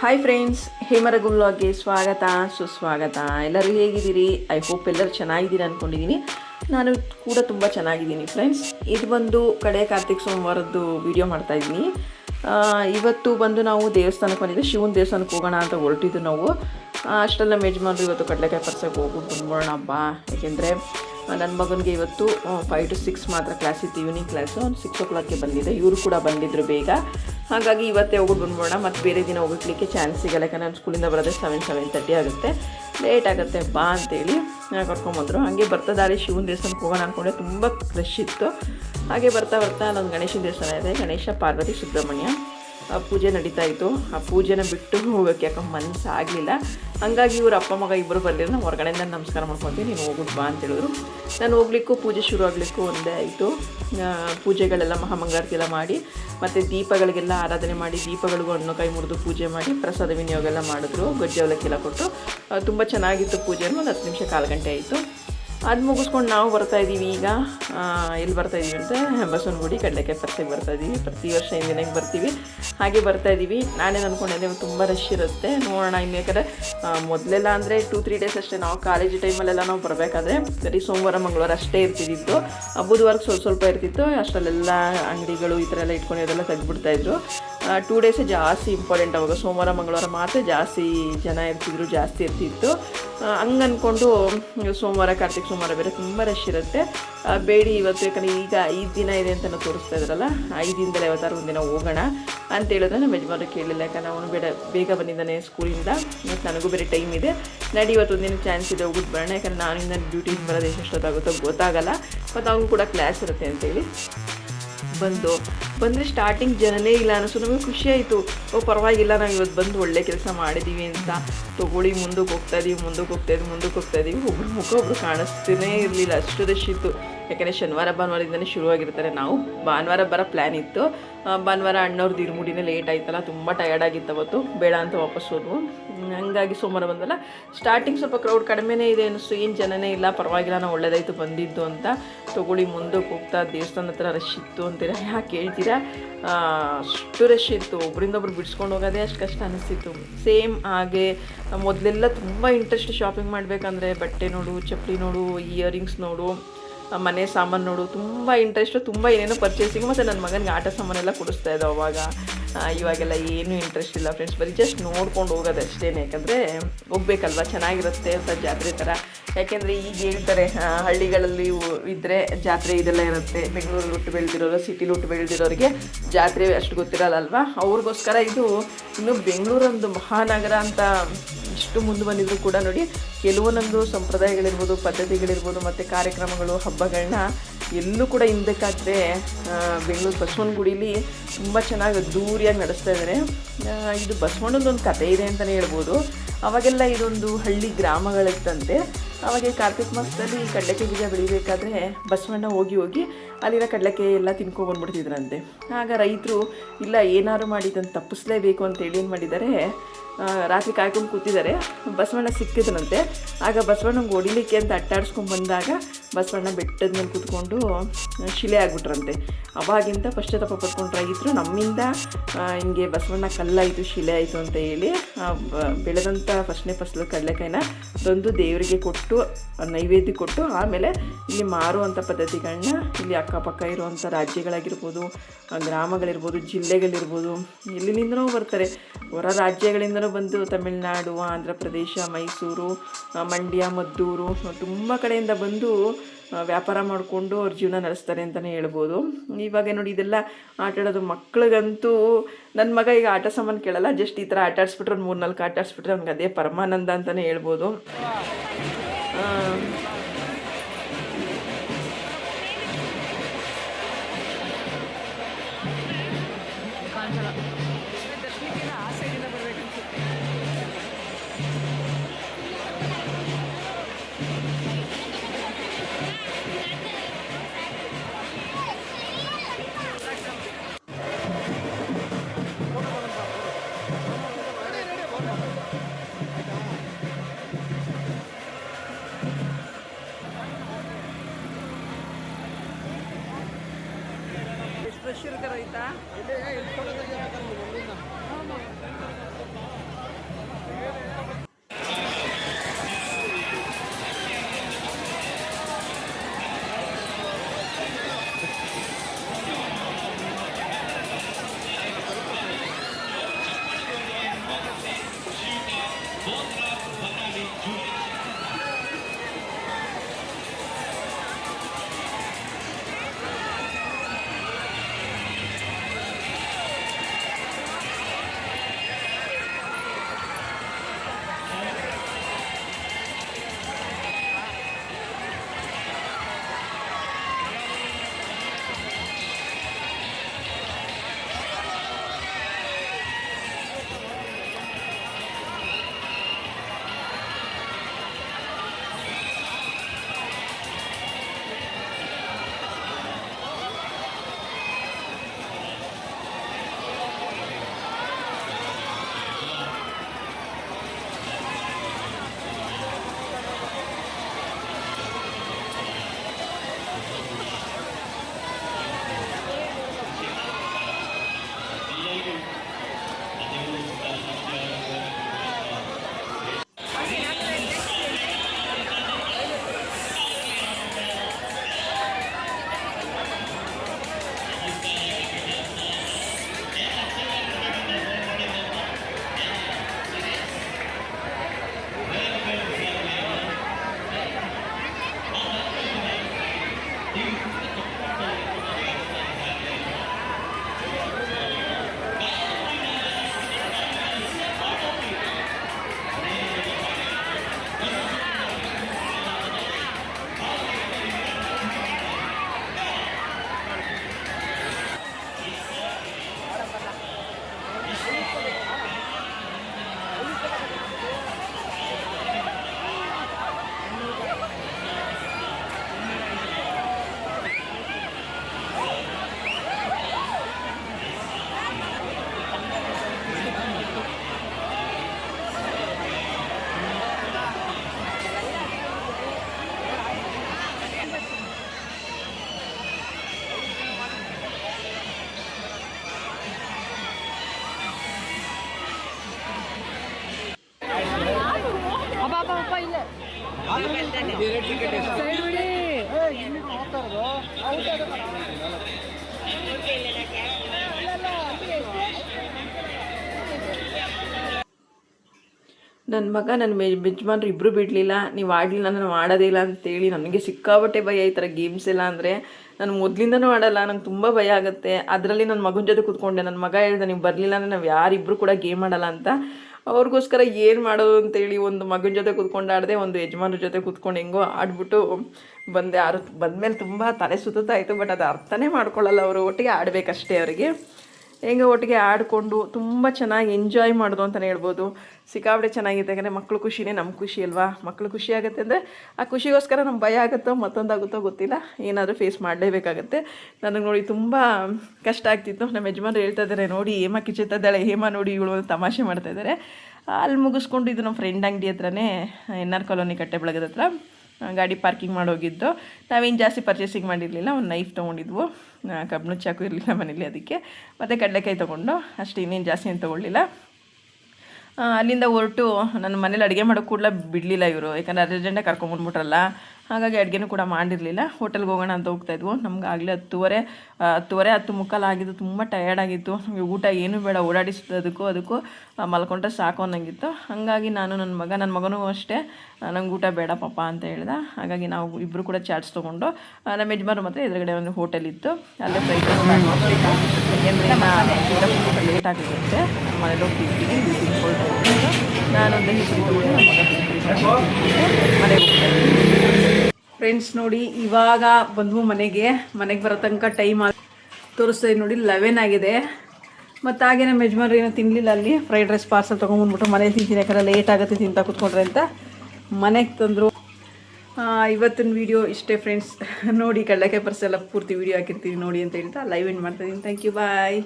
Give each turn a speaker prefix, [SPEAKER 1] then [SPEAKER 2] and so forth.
[SPEAKER 1] Hi friends ಹೇಮರಗು ಸ್ವಾಗತ, ಸುಸ್ವಾಗತ. ಎಲ್ಲರೂ ಹೇಗಿದ್ದೀರಿ? ಐ ಹೋಪ್ ಎಲ್ಲರೂ ಚೆನ್ನಾಗಿದ್ದೀರಿ ಅಂದ್ಕೊಂಡಿದ್ದೀನಿ ನಾನು ಕೂಡ ತುಂಬ ಚೆನ್ನಾಗಿದ್ದೀನಿ ಫ್ರೆಂಡ್ಸ್ ಇದು ಬಂದು ಕಡೆ ಕಾರ್ತಿಕ್ ಸೋಮವಾರದ್ದು ವಿಡಿಯೋ ಮಾಡ್ತಾಯಿದ್ದೀನಿ ಇವತ್ತು ಬಂದು ನಾವು ದೇವಸ್ಥಾನಕ್ಕೆ ಬಂದಿದ್ದೆ, ಶಿವನ ದೇವಸ್ಥಾನಕ್ಕೆ ಹೋಗೋಣ ಅಂತ ಹೊರಟಿದ್ದು ನಾವು. ಅಷ್ಟೆಲ್ಲ ನಮ್ಮ ಇವತ್ತು ಕಡಲೆಕಾಯಿ ಪರ್ಸಕ್ಕೆ ಹೋಗ್ಬಿಟ್ಟು ಬಂದ್ಬಿಡೋಣ ಹಬ್ಬ. ಯಾಕೆಂದರೆ ನನ್ನ ಮಗನಿಗೆ ಇವತ್ತು ಫೈವ್ ಟು ಸಿಕ್ಸ್ ಮಾತ್ರ ಕ್ಲಾಸ್ ಇತ್ತು ಈವ್ನಿಂಗ್ ಕ್ಲಾಸು ಒಂದು ಸಿಕ್ಸ್ ಓ ಕ್ಲಾಕ್ಗೆ ಬಂದಿದೆ ಇವರು ಕೂಡ ಬಂದಿದ್ದರು ಬೇಗ. ಹಾಗಾಗಿ ಇವತ್ತೇ ಹೋಗ್ಬಿಟ್ಟು ಬಂದ್ಬಿಡೋಣ. ಮತ್ತು ಬೇರೆ ದಿನ ಹೋಗ್ಲಿಕ್ಕೆ ಚಾನ್ಸ್ ಸಿಗಲ್ಲ. ಯಾಕಂದರೆ ನಾನು ಸ್ಕೂಲಿಂದ ಬರೋದೇ ಸೆವೆನ್ ಸೆವೆನ್ ತರ್ಟಿ ಆಗುತ್ತೆ. ಲೇಟ್ ಆಗುತ್ತೆ. ಬಾ ಅಂತೇಳಿ ಕರ್ಕೊಂಬಂದರು ಹಾಗೆ ಬರ್ತಾ ದಾರಿ ಶಿವನ ದೇವಸ್ಥಾನಕ್ಕೆ ಹೋಗೋಣ ಅಂದ್ಕೊಂಡೆ ತುಂಬ ರಶ್ ಇತ್ತು. ಹಾಗೆ ಬರ್ತಾ ಬರ್ತಾ ನಾನು ಗಣೇಶನ ದೇವಸ್ಥಾನ ಇದೆ. ಗಣೇಶ, ಪಾರ್ವತಿ, ಸುಬ್ರಹ್ಮಣ್ಯ. ಪೂಜೆ ನಡೀತಾ ಇತ್ತು. ಆ ಪೂಜೆನ ಬಿಟ್ಟು ಹೋಗೋಕ್ಕೆ ಯಾಕೆ ಮನಸ್ಸು ಆಗಲಿಲ್ಲ. ಹಂಗಾಗಿ ಇವರು ಅಪ್ಪ ಮಗ ಇಬ್ಬರು ಬಂದಿರೋ ನಾವು ಹೊರಗಡೆಯಿಂದ ನಮಸ್ಕಾರ ಮಾಡ್ಕೊತೀನಿ ನೀನು ಹೋಗ್ಬಿಟ್ಟು ಬಾ ಅಂತ ಹೇಳಿದ್ರು. ನಾನು ಹೋಗ್ಲಿಕ್ಕೂ, ಪೂಜೆ ಶುರು ಆಗಲಿಕ್ಕೂ ಒಂದೇ ಆಯಿತು. ಪೂಜೆಗಳೆಲ್ಲ ಮಹಾಮಂಗಾರತಿ ಎಲ್ಲ ಮಾಡಿ, ಮತ್ತು ದೀಪಗಳಿಗೆಲ್ಲ ಆರಾಧನೆ ಮಾಡಿ, ದೀಪಗಳಿಗೂ ಹಣ್ಣು ಕೈ ಮುರಿದು ಪೂಜೆ ಮಾಡಿ, ಪ್ರಸಾದ ವಿನಿಯೋಗ ಎಲ್ಲ ಮಾಡಿದ್ರು. ಗಜ್ಜೆ ಅವಲಕ್ಕೆಲ್ಲ ಕೊಟ್ಟು ತುಂಬ ಚೆನ್ನಾಗಿತ್ತು ಪೂಜೆ ಒಂದು ಹತ್ತು ನಿಮಿಷ ಕಾಲು ಗಂಟೆ ಆಯಿತು. ಅದು ಮುಗಿಸ್ಕೊಂಡು ನಾವು ಬರ್ತಾ ಇದ್ದೀವಿ ಈಗ. ಎಲ್ಲಿ ಬರ್ತಾ ಇದ್ದೀವಿ ಅಂದರೆ ಬಸವನಗುಡಿ, ಕಡಲೆಕಾಯಿ ಪರ್ಸೆಗೆ ಬರ್ತಾ ಇದ್ದೀವಿ ಪ್ರತಿ ವರ್ಷ ಹಿಂದಿನಾಗ ಬರ್ತೀವಿ. ಹಾಗೆ ಬರ್ತಾ ಇದ್ದೀವಿ ನಾನೇನು ಅಂದ್ಕೊಂಡಿದ್ದೆ ತುಂಬ ರಶ್ ಇರುತ್ತೆ. ನೋಡೋಣ ಇನ್ನು ಯಾಕಂದರೆ ಮೊದಲೆಲ್ಲ ಅಂದರೆ ಟೂ ತ್ರೀ ಡೇಸ್ ಅಷ್ಟೇ ನಾವು ಕಾಲೇಜ್ ಟೈಮಲ್ಲೆಲ್ಲ ನಾವು ಬರಬೇಕಾದ್ರೆ ಬರೀ ಸೋಮವಾರ, ಮಂಗಳವಾರ ಅಷ್ಟೇ ಇರ್ತಿದ್ದಿತ್ತು ಬುಧವಾರಕ್ಕೆ ಸ್ವಲ್ಪ ಸ್ವಲ್ಪ ಇರ್ತಿತ್ತು. ಅಷ್ಟರಲ್ಲೆಲ್ಲ ಅಂಗಡಿಗಳು ಈ ಥರ ಎಲ್ಲ ಇಟ್ಕೊಂಡು ಅದೆಲ್ಲ ತೆಗ್ದುಬಿಡ್ತಾಯಿದ್ರು ಟೂ ಡೇಸೇ ಜಾಸ್ತಿ ಇಂಪಾರ್ಟೆಂಟ್ ಅವಾಗ ಸೋಮವಾರ, ಮಂಗಳವಾರ ಮಾತ್ರ ಜಾಸ್ತಿ ಜನ ಇರ್ತಿದ್ರು, ಜಾಸ್ತಿ ಇರ್ತಿತ್ತು. ಹಂಗೆ ಅಂದ್ಕೊಂಡು ಸೋಮವಾರ, ಕಾರ್ತಿಕ್ ಸೋಮವಾರ ಬೇರೆ ತುಂಬ ರಶ್ ಇರುತ್ತೆ. ಬೇಡಿ ಇವತ್ತು, ಯಾಕಂದರೆ ಈಗ ಐದು ದಿನ ಇದೆ ಅಂತ ತೋರಿಸ್ತಾ ಇದ್ರಲ್ಲ, ಐದು ದಿನದಲ್ಲಿ ಯಾವತ್ತಾರು ಒಂದಿನ ಹೋಗೋಣ ಅಂತ ಹೇಳಿದ್ರೆ ನಮ್ಮ ಯಜಮಾನ ಕೇಳಿಲ್ಲ, ಯಾಕಂದ್ರೆ ಅವನು ಬೇಡ, ಬೇಗ ಬಂದಿದ್ದಾನೆ ಸ್ಕೂಲಿಂದ ಮತ್ತು ನನಗೂ ಬೇರೆ ಟೈಮ್ ಇದೆ. ನಡಿ, ಇವತ್ತು ಒಂದಿನ ಚಾನ್ಸ್ ಇದೆ ಹೋಗ್ಬಿಟ್ಟು ಬರೋಣ. ಯಾಕಂದ್ರೆ ನಾನು ಇನ್ನೊಂದು ಡ್ಯೂಟಿಗೆ ಬರೋದು ಎಷ್ಟೊತ್ತಾಗುತ್ತೋ ಗೊತ್ತಾಗಲ್ಲ. ಮತ್ತು ಅವ್ನು ಕೂಡ ಕ್ಲಾಸ್ ಇರುತ್ತೆ ಅಂತೇಳಿ. ಬಂದು. ಬಂದರೆ ಸ್ಟಾರ್ಟಿಂಗ್ ಜನನೇ ಇಲ್ಲ ಅನ್ನಿಸು ನಮಗೆ ಖುಷಿ ಆಯಿತು. ಓ, ಪರವಾಗಿಲ್ಲ, ನಾವು ಇವತ್ತು ಬಂದು ಒಳ್ಳೆ ಕೆಲಸ ಮಾಡಿದ್ದೀವಿ ಅಂತ. ತೊಗೊಳ್ಳಿ, ಮುಂದಕ್ಕೆ ಹೋಗ್ತಾ ಇದೀವಿ, ಮುಂದಕ್ಕೆ ಹೋಗ್ತಾ ಇದೀವಿ, ಮುಂದಕ್ಕೆ ಹೋಗ್ತಾ ಇದೀವಿ. ಒಬ್ರು ಮುಖ ಒಬ್ರು ಕಾಣಿಸ್ತಾನೇ ಇರಲಿಲ್ಲ. ಅಷ್ಟು ರಶ್ ಇತ್ತು. ಯಾಕಂದರೆ ಶನಿವಾರ ಭಾನುವಾರದಿಂದನೇ ಶುರುವಾಗಿರ್ತಾರೆ ನಾವು. ಭಾನುವಾರ ಬರೋ ಪ್ಲ್ಯಾನ್ ಇತ್ತು. ಭಾನುವಾರ ಅಣ್ಣವ್ರದ್ದು ಇರುಮುಡಿನೇ ಲೇಟ್ ಆಯ್ತಲ್ಲ, ತುಂಬ ಟಯರ್ಡ್ ಆಗಿತ್ತು ಅವತ್ತು. ಬೇಡ ಅಂತ ವಾಪಸ್ ಹೋದ್ವು. ಹಂಗಾಗಿ ಸೋಮವಾರ ಬಂದಲ್ಲ ಸ್ಟಾರ್ಟಿಂಗ್ ಸ್ವಲ್ಪ ಕ್ರೌಡ್ ಕಡಿಮೆನೇ ಇದೆ ಅನ್ನಿಸ್ತು ಏನು ಜನನೇ ಇಲ್ಲ, ಪರವಾಗಿಲ್ಲ, ನಾವು ಒಳ್ಳೇದಾಯಿತು, ಬಂದಿದ್ದು ಅಂತ. ತೊಗೊಳ್ಳಿ ಮುಂದಕ್ಕೆ ಹೋಗ್ತಾ ದೇವಸ್ಥಾನ ಹತ್ರ ರಶ್ ಇತ್ತು ಅಂತೀರ? ಯಾಕೆ ಹೇಳ್ತೀರಾ? ಅಷ್ಟು ರಶ್ ಇತ್ತು. ಒಬ್ಬರಿಂದ ಒಬ್ರು ಬಿಡಿಸ್ಕೊಂಡು ಹೋಗೋದೇ ಅಷ್ಟು ಕಷ್ಟ ಅನಿಸ್ತಿತ್ತು. ಸೇಮ್ ಹಾಗೆ, ಮೊದಲೆಲ್ಲ ತುಂಬ ಇಂಟ್ರೆಸ್ಟ್ ಶಾಪಿಂಗ್ ಮಾಡಬೇಕಂದ್ರೆ ಬಟ್ಟೆ ನೋಡು, ಚಪ್ಪಲಿ ನೋಡು ಇಯರಿಂಗ್ಸ್ ನೋಡು. ಮನೆ ಸಾಮಾನು ನೋಡು, ತುಂಬ ಇಂಟ್ರೆಸ್ಟು ತುಂಬ ಏನೇನೋ ಪರ್ಚೇಸಿಂಗ್ ಮತ್ತು ನನ್ನ ಮಗನಿಗೆ ಆಟ ಸಾಮಾನೆಲ್ಲ ಕೊಡಿಸ್ತಾ ಇದ್ದೆ ಅವಾಗ. ಇವಾಗೆಲ್ಲ ಏನೂ ಇಂಟ್ರೆಸ್ಟ್ ಇಲ್ಲ ಫ್ರೆಂಡ್ಸ್ ಬರೀ ಜಸ್ಟ್ ನೋಡ್ಕೊಂಡು ಹೋಗೋದು ಅಷ್ಟೇ ಯಾಕಂದರೆ ಹೋಗ್ಬೇಕಲ್ವ, ಚೆನ್ನಾಗಿರುತ್ತೆ ಅಂತ ಜಾತ್ರೆ ಥರ. ಯಾಕೆಂದರೆ ಈಗ ಹೇಳ್ತಾರೆ ಹಳ್ಳಿಗಳಲ್ಲಿ ಇದ್ದರೆ ಜಾತ್ರೆ ಇದೆಲ್ಲ ಇರುತ್ತೆ. ಬೆಂಗಳೂರಲ್ಲಿ ಹುಟ್ಟು ಬೆಳೆದಿರೋರು ಸಿಟಿಲಿ ಹುಟ್ಟು ಬೆಳೆದಿರೋರಿಗೆ ಜಾತ್ರೆ ಅಷ್ಟು ಗೊತ್ತಿರಲ್ಲ ಅಲ್ವಾ? ಅವ್ರಿಗೋಸ್ಕರ ಇದು ಇನ್ನು ಬೆಂಗಳೂರೊಂದು ಮಹಾನಗರ ಅಂತ ಇಷ್ಟು ಮುಂದೆ ಬಂದಿದ್ರು ಕೂಡ ನೋಡಿ, ಕೆಲವೊಂದೊಂದು ಸಂಪ್ರದಾಯಗಳಿರ್ಬೋದು, ಪದ್ಧತಿಗಳಿರ್ಬೋದು, ಮತ್ತು ಕಾರ್ಯಕ್ರಮಗಳು ಹಬ್ಬಗಳನ್ನ ಎಲ್ಲೂ ಕೂಡ ಹಿಂದಕ್ಕಾದರೆ ಬೆಂಗಳೂರು ಬಸವನಗುಡಿಲಿ ತುಂಬ ಚೆನ್ನಾಗಿ ಅದ್ದೂರಿಯಾಗಿ ನಡೆಸ್ತಾ ಇದ್ದಾರೆ ಇದು ಬಸವಣ್ಣದೊಂದು ಕಥೆ ಇದೆ ಅಂತಲೇ ಹೇಳ್ಬೋದು. ಅವಾಗೆಲ್ಲ ಇದೊಂದು ಹಳ್ಳಿ ಗ್ರಾಮಗಳಿತ್ತಂತೆ ಅವಾಗ ಕಾರ್ತಿಕ್ ಮಾಸದಲ್ಲಿ ಕಡಲೆಕಾಯಿ ಬೀಜ ಬೆಳಿಬೇಕಾದ್ರೆ ಬಸವಣ್ಣ ಹೋಗಿ ಹೋಗಿ ಅಲ್ಲಿನ ಕಡಲೆಕಾಯಿ ಎಲ್ಲ ತಿನ್ಕೊಬಂದ್ಬಿಡ್ತಿದ್ರಂತೆ ಆಗ ರೈತರು, ಇಲ್ಲ ಏನಾದ್ರು ಮಾಡಿ ಇದನ್ನು ತಪ್ಪಿಸ್ಲೇಬೇಕು ಅಂತೇಳಿ ಏನು ಮಾಡಿದ್ದಾರೆ ರಾತ್ರಿ ಕಾಯ್ಕೊಂಡು ಕೂತಿದ್ದಾರೆ. ಬಸವಣ್ಣ ಸಿಕ್ಕಿದ್ರಂತೆ. ಆಗ ಬಸವಣ್ಣಂಗೆ ಹೊಡಿಲಿಕ್ಕೆ ಅಂತ ಅಟ್ಟಾಡ್ಸ್ಕೊಂಡು ಬಂದಾಗ ಬಸವಣ್ಣ ಬೆಟ್ಟದ ಮೇಲೆ ಕೂತ್ಕೊಂಡು ಶಿಲೆ ಆಗ್ಬಿಟ್ರಂತೆ. ಅವಾಗಿಂದ ಪಶ್ಚಾತ್ತಾಪ ಪಡ್ಕೊಂಡು ರೈತರು, ನಮ್ಮಿಂದ ಹಿಂಗೆ ಬಸವಣ್ಣ ಕಲ್ಲಾಯಿತು, ಶಿಲೆ ಆಯಿತು ಅಂತ ಹೇಳಿ ಬೆಳೆದಂಥ ಫಸ್ಟ್ನೇ ಫಸಲು ಕಡಲೆಕಾಯಿನ ತಂದು ದೇವರಿಗೆ ಕೊಟ್ಟು ಆ, ನೈವೇದ್ಯ ಕೊಟ್ಟು ಆಮೇಲೆ ಇಲ್ಲಿ ಮಾರುವಂಥ ಪದ್ಧತಿಗಳನ್ನ ಇಲ್ಲಿ ಅಕ್ಕಪಕ್ಕ ಇರುವಂಥ ರಾಜ್ಯಗಳಾಗಿರ್ಬೋದು ಗ್ರಾಮಗಳಿರ್ಬೋದು ಜಿಲ್ಲೆಗಳಿರ್ಬೋದು ಎಲ್ಲಿನಿಂದನೋ ಬರ್ತಾರೆ. ಹೊರ ರಾಜ್ಯಗಳಿಂದನೂ ಬಂದು ತಮಿಳುನಾಡು ಆಂಧ್ರ ಪ್ರದೇಶ ಮೈಸೂರು ಮಂಡ್ಯ ಮದ್ದೂರು ತುಂಬ ಕಡೆಯಿಂದ ಬಂದು ವ್ಯಾಪಾರ ಮಾಡಿಕೊಂಡು ಅವ್ರ ಜೀವನ ನಡೆಸ್ತಾರೆ ಅಂತಲೇ ಹೇಳ್ಬೋದು. ಇವಾಗ ನೋಡಿ ಇದೆಲ್ಲ ಆಟ ಆಡೋದು ಮಕ್ಳಿಗಂತೂ ನನ್ನ ಮಗ ಈಗ ಆಟ ಸಾಮಾನು ಕೇಳಲ್ಲ ಜಸ್ಟ್ ಈ ಥರ ಆಟ ಆಡಿಸ್ಬಿಟ್ರೆ ಒಂದು ಮೂರು ನಾಲ್ಕು ಆಟ ಆಡಿಸ್ಬಿಟ್ರೆ ಅವ್ನಿಗೆ ಅದೇ ಪರಮಾನಂದ ಅಂತಲೇ ಹೇಳ್ಬೋದು. ಆ, ಎಷ್ಟು ರಶ್ ಇರುತ್ತೆ ರೈತ. ನನ್ನ ಮಗ ನನ್ನ ಯಜಮಾನ್ರು ಇಬ್ಬರು ಬಿಡಲಿಲ್ಲ. ನೀವು ಆಡಲಿಲ್ಲ ನಾನು ಮಾಡೋದೇ ಇಲ್ಲ ಅಂತೇಳಿ ನನಗೆ ಸಿಕ್ಕಾಬಟ್ಟೆ ಭಯ ಈ ಥರ ಗೇಮ್ಸ್ ಎಲ್ಲ ಅಂದರೆ. ನಾನು ಮೊದಲಿಂದನೂ ಆಡಲ್ಲ, ನಂಗೆ ತುಂಬ ಭಯ ಆಗುತ್ತೆ. ಅದರಲ್ಲಿ ನನ್ನ ಮಗನ ಜೊತೆ ಕೂತ್ಕೊಂಡೆ. ನನ್ನ ಮಗ ಹೇಳ್ದೆ, ನೀವು ಬರಲಿಲ್ಲ ಅಂದರೆ ನಾವು ಯಾರಿಬ್ಬರು ಕೂಡ ಗೇಮ್ ಆಡಲ್ಲ ಅಂತ. ಅವ್ರಿಗೋಸ್ಕರ ಏನು ಮಾಡೋದು ಅಂತೇಳಿ ಒಂದು ಮಗನ ಜೊತೆ ಕೂತ್ಕೊಂಡು ಆಡದೆ, ಒಂದು ಯಜಮಾನ್ರ ಜೊತೆ ಕೂತ್ಕೊಂಡು ಹೆಂಗೋ ಆಡ್ಬಿಟ್ಟು ಬಂದೆ. ಆರು, ಬಂದಮೇಲೆ ತುಂಬ ತಲೆ ಸುತ್ತಾ ಇತ್ತು, ಬಟ್ ಅದು ಅರ್ಥನೇ ಮಾಡ್ಕೊಳ್ಳಲ್ಲ ಅವರು. ಒಟ್ಟಿಗೆ ಆಡಬೇಕಷ್ಟೇ ಅವರಿಗೆ. ಹೆಂಗೆ ಒಟ್ಟಿಗೆ ಆಡಿಕೊಂಡು ತುಂಬ ಚೆನ್ನಾಗಿ ಎಂಜಾಯ್ ಮಾಡೋದು ಅಂತಲೇ ಹೇಳ್ಬೋದು. ಸಿಕ್ಕಾಪಟ್ಟೆ ಚೆನ್ನಾಗಿದೆ, ಯಾಕಂದರೆ ಮಕ್ಕಳು ಖುಷಿನೇ ನಮ್ಮ ಖುಷಿ ಅಲ್ವಾ? ಮಕ್ಕಳು ಖುಷಿ ಆಗುತ್ತೆ ಅಂದರೆ ಆ ಖುಷಿಗೋಸ್ಕರ ನಮ್ಗೆ ಭಯ ಆಗುತ್ತೋ ಮತ್ತೊಂದಾಗುತ್ತೋ ಗೊತ್ತಿಲ್ಲ. ಏನಾದರೂ ಫೇಸ್ ಮಾಡಲೇಬೇಕಾಗತ್ತೆ. ನನಗೆ ನೋಡಿ ತುಂಬ ಕಷ್ಟ ಆಗ್ತಿತ್ತು. ನಮ್ಮ ಯಜಮಾನ್ರು ಹೇಳ್ತಾ ಇದ್ದಾರೆ ನೋಡಿ, ಹೇಮ ಕಿಚ್ಚುತ್ತಿದ್ದಾಳೆ. ಹೇಮ ನೋಡಿ ಇವಳು ಒಂದು ತಮಾಷೆ ಮಾಡ್ತಾ ಇದ್ದಾರೆ ಅಲ್ಲಿ ಮುಗಿಸ್ಕೊಂಡು ಇದು ನಮ್ಮ ಫ್ರೆಂಡ್ ಅಂಗಡಿ ಹತ್ರನೇ, ಎನ್ ಆರ್ ಕಾಲೋನಿ ಕಟ್ಟೆ ಬೆಳಗದ ಹತ್ರ. ಗಾಡಿ ಪಾರ್ಕಿಂಗ್ ಮಾಡೋಗಿದ್ದು. ನಾವೇನು ಜಾಸ್ತಿ ಪರ್ಚೇಸಿಂಗ್ ಮಾಡಿರಲಿಲ್ಲ, ಒಂದು ನೈಫ್ ತೊಗೊಂಡಿದ್ವು. ಕಬ್ಬಣ ಚಾಕು ಇರಲಿಲ್ಲ ಮನೇಲಿ ಅದಕ್ಕೆ. ಮತ್ತು ಕಡಲೆಕಾಯಿ ತೊಗೊಂಡು, ಅಷ್ಟು ಇನ್ನೇನು ಜಾಸ್ತಿ ಏನು ತೊಗೊಳ್ಳಿಲ್ಲ. ಅಲ್ಲಿಂದ ಹೊರಟು ನನ್ನ ಮನೇಲಿ ಅಡುಗೆ ಮಾಡೋಕ್ಕೆ ಕೂಡಲೇ ಬಿಡಲಿಲ್ಲ ಇವರು. ಯಾಕಂದರೆ ಅರ್ಜೆಂಟಾಗಿ ಕರ್ಕೊಂಬಂದ್ಬಿಟ್ರಲ್ಲ ಹಾಗಾಗಿ ಅಡುಗೆನೂ ಕೂಡ ಮಾಡಿರಲಿಲ್ಲ. ಹೋಟೆಲ್ಗೆ ಹೋಗೋಣ ಅಂತ ಹೋಗ್ತಾ ಇದ್ವು. ನಮ್ಗೆ ಆಗಲೇ ಹತ್ತುವರೆ ಹತ್ತುವರೆ, ಹತ್ತು ಮುಕ್ಕಾಲು ಆಗಿದ್ದು ತುಂಬ ಟಯರ್ಡ್ ಆಗಿತ್ತು. ನಮಗೆ ಊಟ ಏನೂ ಬೇಡ ಓಡಾಡಿಸೋದಕ್ಕೂ ಅದಕ್ಕೂ ಮಲ್ಕೊಂಡ್ರೆ ಸಾಕು ಅನ್ನಂಗಿತ್ತು. ಹಾಗಾಗಿ ನಾನು ನನ್ನ ಮಗ, ನನ್ನ ಮಗನೂ ಅಷ್ಟೇ ನಂಗೆ ಊಟ ಬೇಡ ಪಾಪ ಅಂತ ಹೇಳ್ದೆ. ಹಾಗಾಗಿ ನಾವು ಇಬ್ಬರು ಕೂಡ ಚಾಟ್ಸ್ ತೊಗೊಂಡು ನಮ್ಮ ಯಜಮಾನ್ರು ಮಾತ್ರ ಎದುರುಗಡೆ ಒಂದು ಹೋಟೆಲ್ ಇತ್ತು. ಅಲ್ಲೇ ಫ್ರೈಡ್ ಲೇಟ್ ಮನೇಲಿ ಫ್ರೆಂಡ್ಸ್ ನೋಡಿ, ಇವಾಗ ಬಂದ್ವು ಮನೆಗೆ. ಮನೆಗೆ ಬರೋ ತನಕ ಟೈಮ್ ತೋರಿಸ್ತಾ ನೋಡಿ ಲೆವೆನ್ ಆಗಿದೆ. ಮತ್ತು ಹಾಗೆ ನಮ್ಮ ಯಜಮಾನ್ರು ಏನೋ ತಿನ್ನಲಿಲ್ಲ ಅಲ್ಲಿ. ಫ್ರೈಡ್ ರೈಸ್ ಪಾರ್ಸಲ್ ತೊಗೊಂಡ್ಬಂದ್ಬಿಟ್ಟು ಮನೇಲಿ ತಿಂತೀನಿ, ಯಾಕಂದ್ರೆ ಲೇಟ್ ಆಗುತ್ತೆ ತಿಂತ ಕೂತ್ಕೊಂಡ್ರೆ ಅಂತ. ಮನೆಗೆ ತಂದರು ಇವತ್ತಿನ ವಿಡಿಯೋ ಇಷ್ಟೇ ಫ್ರೆಂಡ್ಸ್ ನೋಡಿ ಕಡಲೆಕಾಯಿ ಪರ್ಸ್ ಎಲ್ಲ ಪೂರ್ತಿ ವಿಡಿಯೋ ಹಾಕಿರ್ತೀನಿ ನೋಡಿ ಅಂತ ಹೇಳ್ತಾ ಲೈವ್ ಎಂಡ್ ಮಾಡ್ತಾಯಿದ್ದೀನಿ ಥ್ಯಾಂಕ್ ಯು ಬಾಯ್